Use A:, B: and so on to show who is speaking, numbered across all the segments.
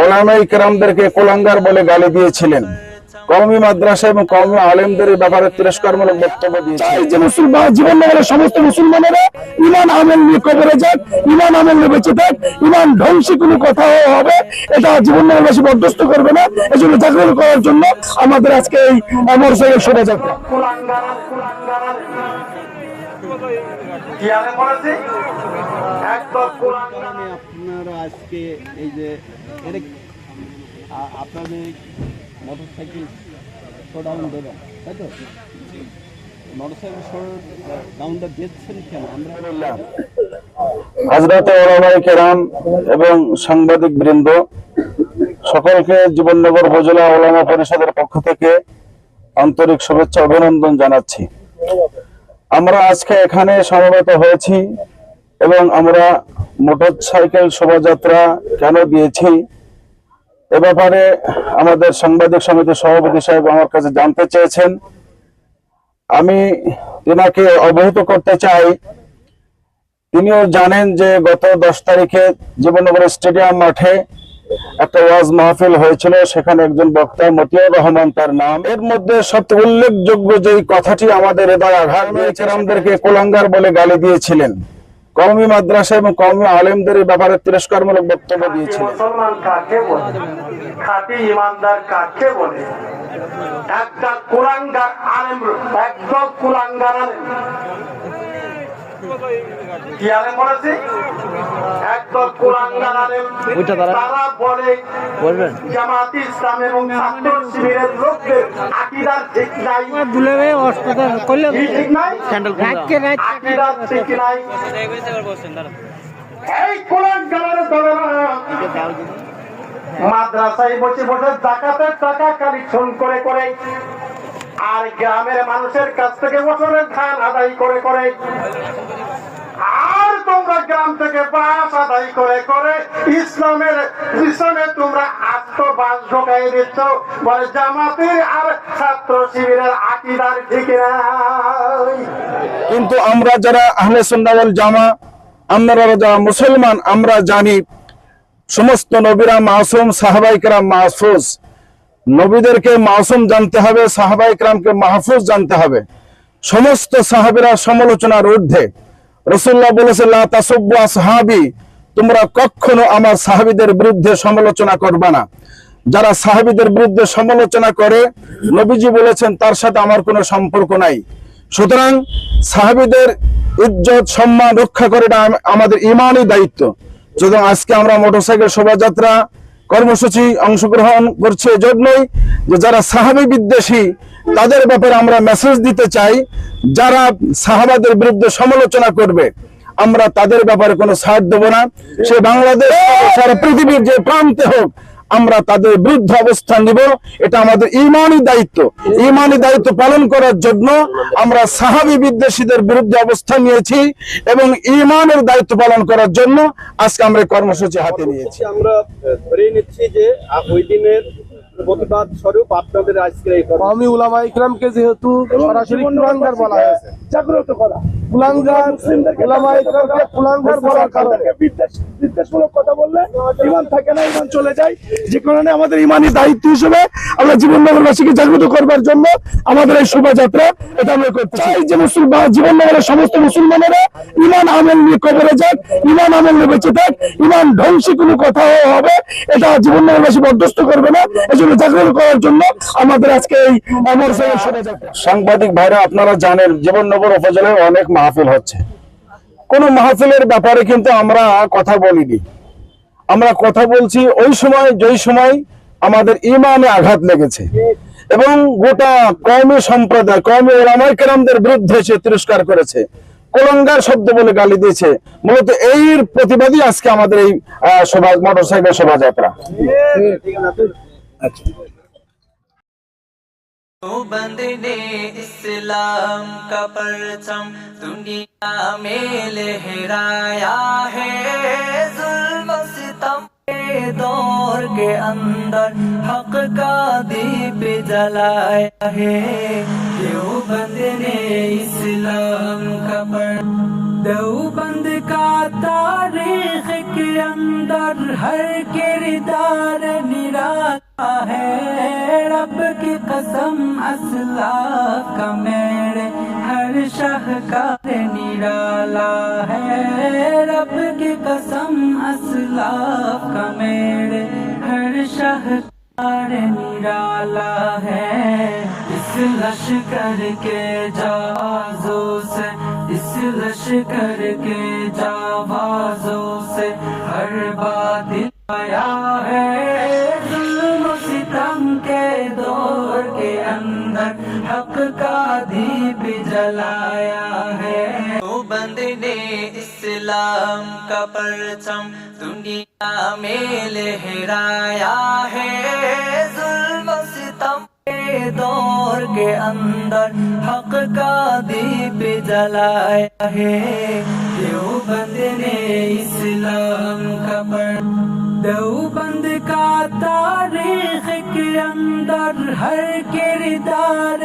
A: ওলামাই কেরামদেরকে কোলাঙ্গার বলে গালি দিয়েছিলেন। কওমি মাদ্রাসা এবং কওমি আলেমদের এই ব্যাপারে তিরস্কারমূলক বক্তব্য দিয়েছিলেন।
B: যে মুসলমান জীবন নগরের সমস্ত মুসলমানেরা ইমান আমল নিয়ে কবরে যাক ইমান আমল নিয়ে বেঁচে থাক ইমান ধ্বংসী কোনো কথা হবে এটা জীবন নগরবাসী বরদস্ত করবে না এজন্য জাগ্রত করার জন্য আমাদের আজকে এই মোটরসাইকেল শোভাযাত্রা।
C: একদম কোরআন
D: আপনারা আজকে এই যে আপনাদের মোটর সাইকেল শোডাউন দেবেন তাই তো? মোটর সাইকেল দিচ্ছেন কেন? আমরা
A: হাজরাতে কেরাম এবং সাংবাদিক বৃন্দ সকলকে জীবননগর উপজেলা ওলামা পরিষদের পক্ষ থেকে আন্তরিক শুভেচ্ছা অভিনন্দন জানাচ্ছি। আমরা আজকে এখানে সমবেত হয়েছি এবং আমরা মোটর সাইকেল শোভাযাত্রা কেন দিয়েছি? এ ব্যাপারে আমাদের সাংবাদিক সমিতির সভাপতি সাহেব আমার কাছে জানতে চেয়েছেন। আমি তিনাকে অবহিত করতে চাই। তিনিও জানেন যে গত দশ তারিখে জীবননগর স্টেডিয়াম মাঠে একটা ওয়াজ মাহফিল হয়েছিল, সেখানে একজন বক্তা মতিউর রহমান তার নাম। এর মধ্যে সবচেয়ে উল্লেখযোগ্য যে কথাটি আমাদের হৃদয় আঘাত হয়েছে আমাদেরকে কোলাঙ্গার বলে গালি দিয়েছিলেন। কওমি মাদ্রাসা এবং কওমি আলেমদের এই ব্যাপারে তিরস্কারমূলক বক্তব্য দিয়েছিলেন।
C: মুসলমান কাকে বলে? খাঁটি ইমানদার কাকে বলে? একটা কুলাঙ্গার আলেম একদম কুলাঙ্গার আলেম। কি আলেম বলেছি? একদম কুলাঙ্গার আলেম।
D: তারা-
C: তারা বলে জামাত ইসলাম এবং ছাত্র শিবিরের লোকদের আকিদার ঠিক নাই।
E: দুলেবে অষ্টটা করলে
C: ঠিক নাই?
E: রাতকে রাত
C: আকিদার ঠিক নাই। এই কুলাঙ্গারের দলেরা মাদ্রাসায় বসে বসে জাকাতের টাকা কালেকশন করে করে আর গ্রামের মানুষের কাছ থেকে বছরের ধান আদায় করে করে। আর তোমরা গ্রাম থেকে বাস আদায় করে করে। ইসলামের, ইসলামে তোমরা আত্মবাস ঢোকাই দিচ্ছ। বলে, জামাতের আর ছাত্র শিবিরের আকিদার ঠিক
A: কিন্তু আমরা যারা আহলে সুন্নাহ জামা আমরা যারা মুসলমান, আমরা জানি, সমস্ত নবীরা মাসুম, সাহাবাই কেরাম মাহফুজ নবীদেরকে মাসুম জানতে হবে সাহাবাই কেরামকে মাহফুজ জানতে হবে। সমস্ত সাহাবিরা সমালোচনার ঊর্ধ্বে। রসুল্লাহ বলেছে আসহাবি তোমরা কখনো আমার সাহাবিদের বিরুদ্ধে সমালোচনা করবে না। যারা সাহাবিদের বিরুদ্ধে সমালোচনা করে, নবীজি বলেছেন, তার সাথে আমার কোনো সম্পর্ক নাই। সুতরাং সাহাবিদের ইজ্জত, সম্মান রক্ষা করে আম- আমাদের ইমানই দায়িত্ব। সুতরাং আজকে আমরা মোটরসাইকেল শোভাযাত্রা কর্মসূচি অংশগ্রহণ করছে জন্যই যে যারা সাহাবি বিদ্বেষী, তাদের ব্যাপারে আমরা মেসেজ দিতে চাই, যারা সাহাবাদের বিরুদ্ধে সমালোচনা করবে, আমরা তাদের ব্যাপারে কোনো সাহায্য দেবো না। সে বাংলাদেশ, সারা পৃথিবীর যে প্রান্তে হোক আমরা তাদের বিরুদ্ধে অবস্থান নিব। এটা আমাদের ইমানই দায়িত্ব। ইমানই দায়িত্ব পালন করার জন্য আমরা সাহাবি বিদ্বেষীদের বিরুদ্ধে অবস্থান নিয়েছি এবং ইমানের দায়িত্ব পালন করার জন্য আজকে আমরা কর্মসূচি হাতে নিয়েছি।
D: আমরা ধরে নিচ্ছি যে ওই দিনের প্রতিবাদ স্বরূপ আপনাদের আজকে
B: আমি উলামা ইকরামকে যেহেতু সরাসরি কুলাঙ্গার বলা হয়েছে।
C: জাগ্রত করা।
B: কুলাঙ্গার উলামা ইকরামকে কুলাঙ্গার বলার কারণে।
C: বিদ্বেষ বিদ্বেষমূলক কথা বললে ইমান থাকে না ইমান চলে যায়। যে কারণে আমাদের ইমানি দায়িত্ব হিসেবে আমরা জীবন নগরবাসীকে জাগ্রত করবার জন্য আমাদের এই শোভাযাত্রা এটা আমরা করতে চাই। যে মুসলমান জীবন নগরের সমস্ত মুসলমানেরা ইমান, আমল নিয়ে কবরে যাক, ইমান, আমল নিয়ে বেঁচে থাক, ইমান ধ্বংসী কোনো কথা হবে, এটা জীবন নগরবাসী বরদস্ত করবে না। এজন্য জাগ্রত করার জন্য আমাদের আজকে এই মোটরসাইকেল শোভাযাত্রা।
A: সাংবাদিক ভাইরা, আপনারা জানেন, জীবননগর উপজেলায় অনেক মাহফিল হচ্ছে। কোন মাহফিলের ব্যাপারে কিন্তু আমরা কথা বলিনি। আমরা কথা বলছি ওই সময়, যেই সময় আমাদের ইমানে আঘাত লেগেছে এবং গোটা কওমি সম্প্রদায় কওমি ওলামাই কেরামদের বিরুদ্ধে সে তিরস্কার করেছে কোলঙ্গার শব্দ বলে গালি দিয়েছে মূলত এর প্রতিবাদী আজকে আমাদের এই আহ, শোভা মোটরসাইকেল শোভাযাত্রা
F: बंद ने इस्लाम का परचम दुनिया में लहराया है जुल्म सितम دور کے اندر حق کا دیپ جلایا ہے دیوبند نے اسلام کا دیو دیوبند کا تاریخ کے اندر ہر کردار نرالا ہے۔ رب کی قسم اسلاف کا میڑے ہر شہ کا نرالا ہے۔ رب کی قسم، اسلاف کا میرے ہر شہر نرالا ہے۔ اس لشکر کے جازوں سے، اس لشکر کے جاوازوں سے ہر بات آیا ہے۔ ظلم و ستم کے دور کے اندر حق کا دیپ جلایا ہے۔ بند نے اسلام کا پرچم دنیا میں لہرایا ہے ظلم ستم کے دور کے اندر حق کا دیپ جلایا ہے دیوبند نے اسلام کا پرچم دیوبند کا تاریخ کے اندر ہر کردار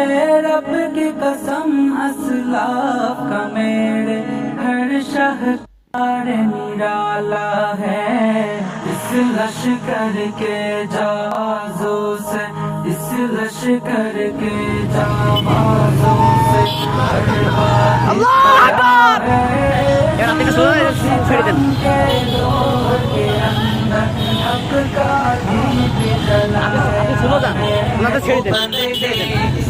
F: है रब की कसम असलाफ का मेरे हर शाहकार निराला है इस लश्कर के जाजों से इस लश्कर के जाबाजों से हर बात के दौर के अंदर हक का दीप जलाया है इस्लाम का परचम दुनिया में लहराया है जुल्म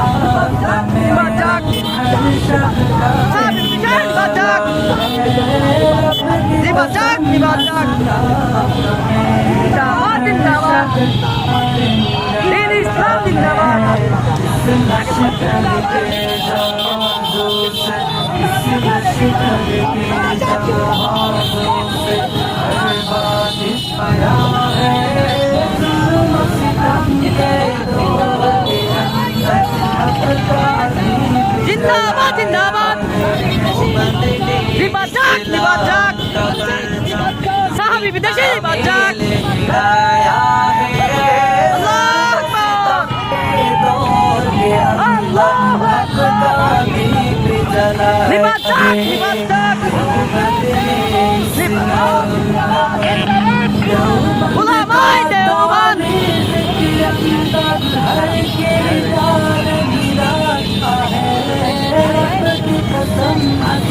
F: Bir bacak, bir
E: bacak. Dava din dava. Din İslam din dava. Zindabad, zindabad. Zindabad, zindabad bir bir de şey bacak. Allah Akbar. Allah Akbar. Bir bacak, bir bacak. Ulan haydi aman. Her